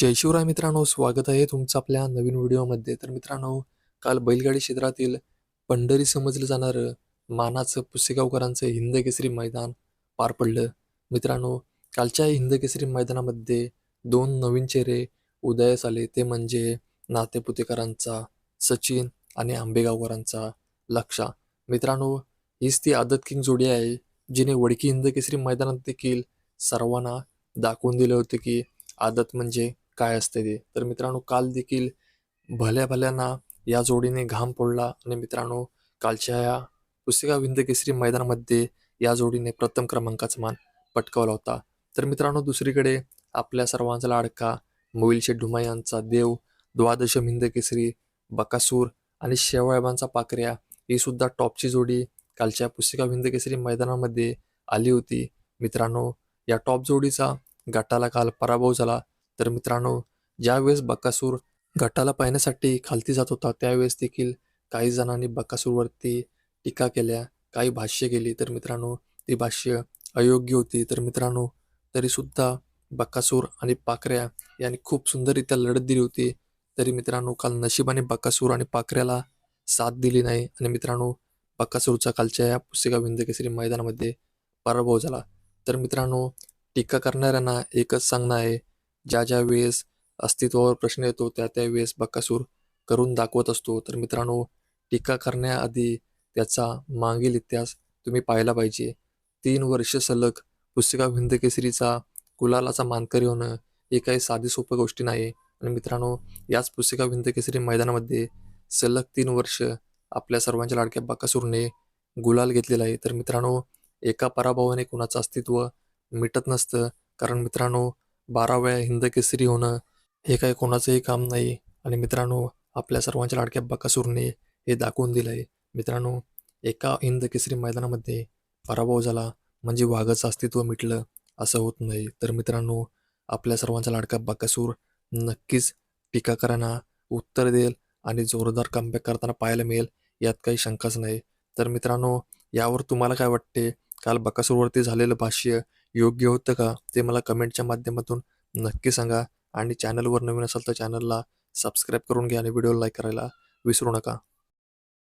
जय शिवराय मित्रांनो स्वागत आहे तुमचं आपल्या नवीन व्हिडिओमध्ये. तर मित्रांनो काल बैलगाडी क्षेत्रातील पंढरी समजलं जाणारं मानाचं पुसेगावकरांचं हिंदकेसरी मैदान पार पडलं. मित्रांनो कालच्या हिंदकेसरी मैदानामध्ये दोन नवीन चेहरे उदयास आले. ते म्हणजे नातेपुतेकरांचा सचिन आणि आंबेगावकरांचा लक्षा. मित्रांनो हीच ती आदत किंग जोडी आहे जिने वडकी हिंदकेसरी मैदानात देखील सर्वांना दाखवून दिले होते की आदत म्हणजे काय असते ते? तर मित्रांनो काल देखील भल्या भल्यांना या जोडीने घाम फोडला आणि मित्रांनो कालच्या या पुस्तिका विंद केसरी मैदानामध्ये या जोडीने प्रथम क्रमांकाचा मान पटकावला होता. तर मित्रांनो दुसरीकडे आपल्या सर्वांचा लाडका मोईल शेठ ढुमा यांचा देव द्वादशम हिंद केसरी बकासूर आणि शेवळबांचा पाकऱ्या ही सुद्धा टॉपची जोडी कालच्या पुस्तिका हिंद केसरी मैदानामध्ये आली होती. मित्रांनो या टॉप जोडीचा गटाला काल पराभव झाला. तर मित्रांनो ज्यावेळेस बकासूर गटाला पाहण्यासाठी खालती जात होता त्यावेळेस देखील काही जणांनी बकासूरवरती टीका केल्या काही भाष्य केली. तर मित्रांनो ती भाष्य अयोग्य होती. तर मित्रांनो तरीसुद्धा बकासूर आणि पाकऱ्या यांनी खूप सुंदररित्या लढत दिली होती. तरी मित्रांनो काल नशिबाने बकासूर आणि पाकऱ्याला साथ दिली नाही. आणि मित्रांनो बकासूरचा कालच्या या पुस्तिका विंदकेसरी मैदानामध्ये पराभव झाला. तर मित्रांनो टीका करणाऱ्यांना एकच सांगणं आहे. ज्या ज्या वेळेस अस्तित्वावर प्रश्न येतो त्या त्या वेळेस बकासूर करून दाखवत असतो. तर मित्रांनो टीका करण्याआधी त्याचा मागील इतिहास तुम्ही पाहायला पाहिजे. तीन वर्ष सलग पुस्तिका भिंद केसरीचा गुलालाचा मानकरी होणं हे काही साधी सोपं गोष्टी नाही. आणि मित्रांनो याच पुस्तिका भिंत केसरी मैदानामध्ये सलग तीन वर्ष आपल्या सर्वांच्या लाडक्या बकासूरने गुलाल घेतलेला आहे. तर मित्रांनो एका पराभवाने कुणाचं अस्तित्व मिटत नसतं. कारण मित्रांनो बारा वेळा हिंद केसरी होणं हे काही कोणाचंही काम नाही. आणि मित्रांनो आपल्या सर्वांच्या लाडक्या बकासूरने हे दाखवून दिलं आहे मित्रांनो एका हिंद केसरी मैदानामध्ये पराभव झाला म्हणजे वाघाचं अस्तित्व मिटलं असं होत नाही. तर मित्रांनो आपल्या सर्वांचा लाडका बकासूर नक्कीच टीकाकरांना उत्तर देईल आणि जोरदार कमबॅक करताना पाहायला मिळेल यात काही शंकाच नाही. तर मित्रांनो यावर तुम्हाला काय वाटते? काल बकासूरवरती झालेलं भाष्य योग्य होतं का? ते मला कमेंटच्या माध्यमातून नक्की सांगा. आणि चॅनलवर नवीन असाल तर चॅनलला सबस्क्राईब करून घ्या आणि व्हिडिओ लाईक करायला विसरू नका.